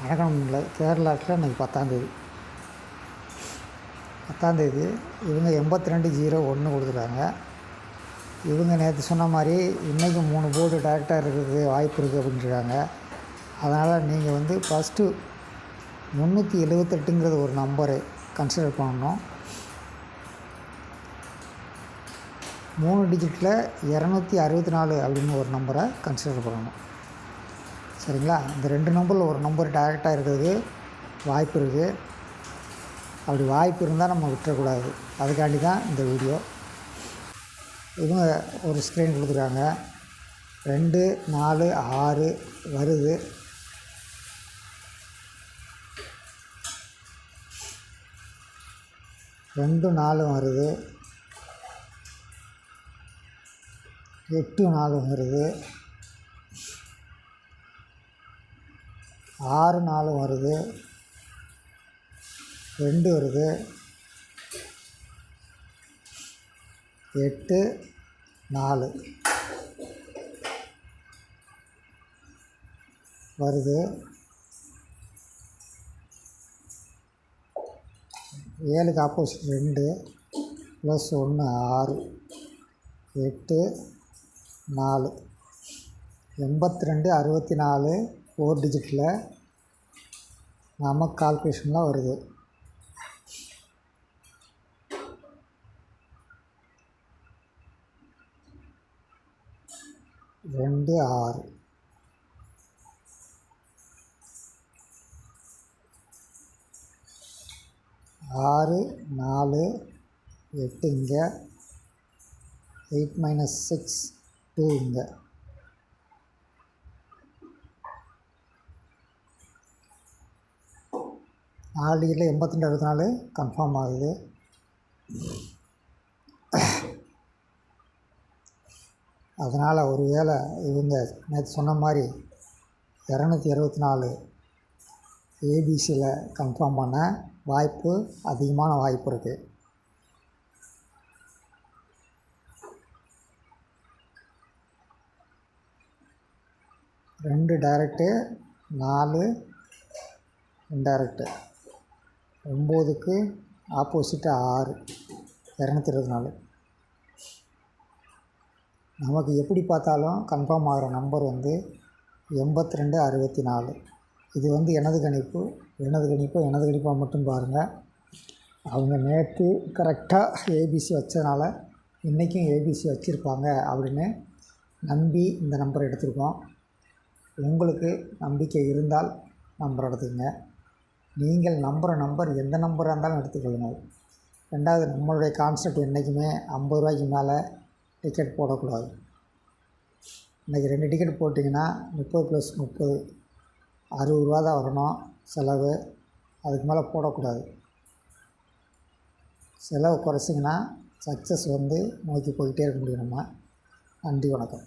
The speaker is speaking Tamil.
நடக்கணும்ல கேரளாவில் இன்றைக்கி பத்தாந்தேதி பத்தாந்தேதி இவங்க எண்பத்தி ரெண்டு ஜீரோ ஒன்று கொடுத்துருக்காங்க. இவங்க நேற்று சொன்ன மாதிரி இன்றைக்கி மூணு போர்டு டேரக்டாக இருக்கிறது வாய்ப்பு இருக்குது அப்படின்றாங்க அதனால் நீங்கள் வந்து ஃபஸ்ட்டு முந்நூற்றி எழுபத்தெட்டுங்கிறது ஒரு நம்பரு கன்சிடர் பண்ணணும். மூணு டிஜிட்டில் இரநூத்தி அறுபத்தி நாலு அப்படின்னு ஒரு நம்பரை கன்சிடர் பண்ணணும். சரிங்களா? இந்த ரெண்டு நம்பரில் ஒரு நம்பர் டேரெக்டாக இருக்கிறதுக்கு வாய்ப்பு இருக்குது அப்படி வாய்ப்பு இருந்தால் நம்ம விட்டுறக்கூடாது. அதுக்காண்டி தான் இந்த வீடியோ. இவங்க ஒரு ஸ்க்ரீன் கொடுத்துருக்காங்க. ரெண்டு நாலு ஆறு வருது. ரெண்டு நாலும் வருது. எட்டு நாலும் வருது. ஆறு நாலு வருது. ரெண்டு வருது. எட்டு நாலு வருது. ஏழுக்கு ஆப்போசிட் ரெண்டு ப்ளஸ் ஒன்று ஆறு. எட்டு நாலு. எண்பத்தி ரெண்டு அறுபத்தி நாலு. ஃபோர் டிஜிட்டில் நம்ம கால்குலேஷன்லாம் வருது. ரெண்டு ஆறு. ஆறு நாலு எட்டு இங்கே எயிட் மைனஸ் சிக்ஸ் டூ இங்கே. ஆர்டியில் டிஜிட்டில் எண்பத்தி ரெண்டு அறுபத்தி நாலு கன்ஃபார்ம் ஆகுது. அதனால் ஒரு வேளை இவங்க நேற்று சொன்ன மாதிரி இரநூத்தி இருபத்தி நாலு ஏபிசியில் கன்ஃபார்ம் பண்ண வாய்ப்பு அதிகமான வாய்ப்பு இருக்குது ரெண்டு டைரக்டு நாலு இன்டைரக்டு ஒம்போதுக்கு ஆப்போசிட்டு ஆறு. இரநூத்தி இருபத்தி நாலு நமக்கு எப்படி பார்த்தாலும் கன்ஃபார்ம் ஆகிற நம்பர் வந்து எண்பத்தி ரெண்டு அறுபத்தி நாலு இது வந்து எனது கணிப்பு எனது கணிப்பு எனது கணிப்பாக மட்டும் பாருங்கள் அவங்க நேற்று கரெக்டாக ஏபிசி வச்சதுனால இன்றைக்கும் ஏபிசி வச்சுருப்பாங்க அப்படின்னு நம்பி இந்த நம்பரை எடுத்திருக்கோம். உங்களுக்கு நம்பிக்கை இருந்தால் நம்பர் எடுத்துக்கங்க. நீங்கள் நம்புகிற நம்பர் எந்த நம்பராக இருந்தாலும் எடுத்துக்கொள்ளுங்கள். ரெண்டாவது நம்மளுடைய கான்செப்ட் என்றைக்குமே ஐம்பது ரூபாய்க்கு மேலே டிக்கெட் போடக்கூடாது. இன்றைக்கி ரெண்டு டிக்கெட் போட்டிங்கன்னா முப்பது ப்ளஸ் முப்பது அறுபது ரூபா தான் வரணும் செலவு. அதுக்கு மேலே போடக்கூடாது. செலவு குறைச்சிங்கன்னா சக்ஸஸ் வந்து நோக்கி போய்கிட்டே இருக்க முடியும் நம்ம. நன்றி வணக்கம்.